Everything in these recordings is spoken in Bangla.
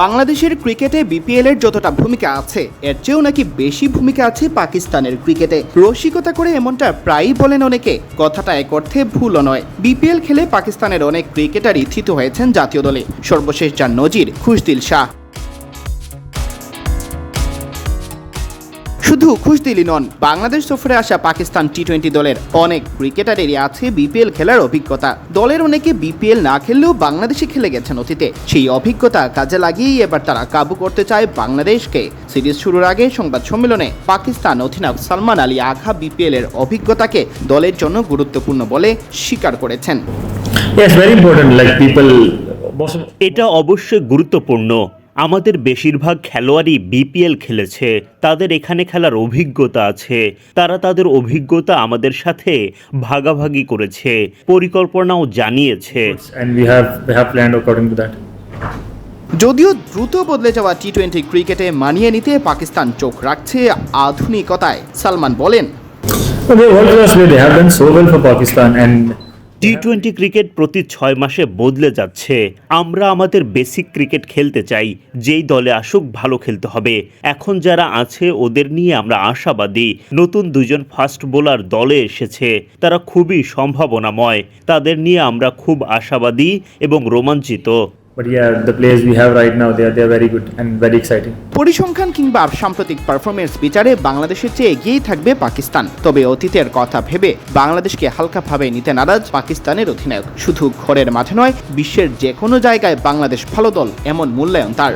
বাংলাদেশের ক্রিকেটে বিপিএল এর যতটা ভূমিকা আছে, এর চেয়েও নাকি বেশি ভূমিকা আছে পাকিস্তানের ক্রিকেটে। রসিকতা করে এমনটা প্রায়ই বলেন অনেকে, কথাটা এক অর্থে ভুলও নয়। বিপিএল খেলে পাকিস্তানের অনেক ক্রিকেটারই থিত হয়েছেন জাতীয় দলে। সর্বশেষ যার নজির, খুশদিল শাহ। শুধু খুশদিলি নন। বাংলাদেশ সফরে আসা পাকিস্তান টি টোয়েন্টি দলের অনেক ক্রিকেটারেরই আছে বিপিএল খেলার অভিজ্ঞতা। দলের অনেকে বিপিএল না খেললেও বাংলাদেশে খেলে গেছেন অতীতে। সেই অভিজ্ঞতা কাজে লাগিয়েই এবার তারা কাবু করতে চায় বাংলাদেশকে। সিরিজ শুরুর আগে সংবাদ সম্মেলনে পাকিস্তান অধিনায়ক সালমান আলী আঘা বিপিএল এর অভিজ্ঞতাকে দলের জন্য গুরুত্বপূর্ণ বলে স্বীকার করেছেন। এটা অবশ্যই গুরুত্বপূর্ণ। আমাদের বেশিরভাগ খেলোয়াড়ই বিপিএল খেলেছে তাদের এখানে খেলার অভিজ্ঞতা আছে তারা তাদের অভিজ্ঞতা আমাদের সাথে ভাগাভাগি করেছে পরিকল্পনাও জানিয়েছে. যদিও দ্রুত বদলে যাওয়া টি টোয়েন্টি ক্রিকেটে মানিয়ে নিতে পাকিস্তান চোখ রাখছে আধুনিকতায় সালমান বলেন। টি টোয়েন্টি ক্রিকেট প্রতি ছয় মাসে বদলে যাচ্ছে। আমরা আমাদের বেসিক ক্রিকেট খেলতে চাই, যেই দলে আসুক ভালো খেলতে হবে। এখন যারা আছে, ওদের নিয়ে আমরা আশাবাদী। নতুন দুজন ফাস্ট বোলার দলে এসেছে। তারা খুবই সম্ভাবনাময়। তাদের নিয়ে আমরা খুব আশাবাদী এবং রোমাঞ্চিত। But yeah, the players we have right now, they are they are very good and very exciting. পরিসংখ্যান কিংবা সাম্প্রতিক পারফরমেন্স বিচারে বাংলাদেশের চেয়ে এগিয়েই থাকবে পাকিস্তান। তবে অতীতের কথা ভেবে বাংলাদেশকে হালকাভাবে নিতে নারাজ পাকিস্তানের অধিনায়ক। শুধু ঘরের মাঠে নয় বিশ্বের যে কোনো জায়গায় বাংলাদেশ ভালো দল এমন মূল্যায়ন তার।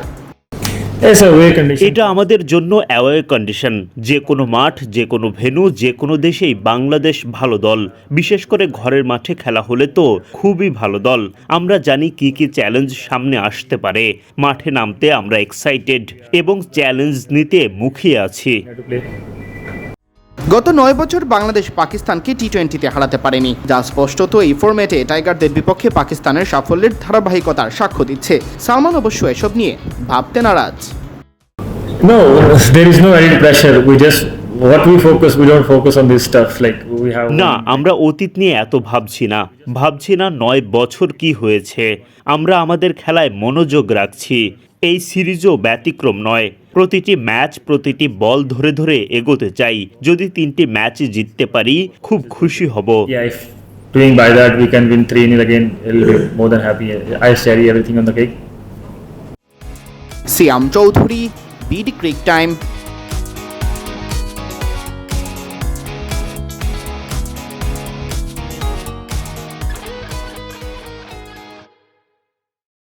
এটা আমাদের জন্য অ্যাওয়ে কন্ডিশন যে কোনো মাঠ যে কোনো ভেনু যে কোনো দেশেই বাংলাদেশ ভালো দল। বিশেষ করে ঘরের মাঠে খেলা হলে তো খুবই ভালো দল। আমরা জানি কি কি চ্যালেঞ্জ সামনে আসতে পারে। মাঠে নামতে আমরা এক্সাইটেড এবং চ্যালেঞ্জ নিতে মুখিয়ে আছি. গত নয় বছর বাংলাদেশ পাকিস্তানকে টি টোয়েন্টিতে হারাতে পারেনি যা স্পষ্টত এই ফরম্যাটে টাইগারদের বিপক্ষে পাকিস্তানের সাফল্যের ধারাবাহিকতার সাক্ষ্য দিচ্ছে সালমান অবশ্য এসব নিয়ে ভাবতে নারাজ No, there is no added pressure. We just what we focus. We don't focus on this stuff. Like we have. না আমরা অতীত নিয়ে এত ভাবছি না ভাবছি না নয় বছর কি হয়েছে আমরা আমাদের খেলায় মনোযোগ রাখছি এই সিরিজও ব্যতিক্রম নয় প্রতিটি ম্যাচ প্রতিটি বল ধরে ধরে এগোতে চাই যদি তিনটি ম্যাচ জিততে পারি খুব খুশি হব doing by that we can win 3-0 again, it'll be more than happy. I share everything on the cake. Siam Chowdhury BD creek time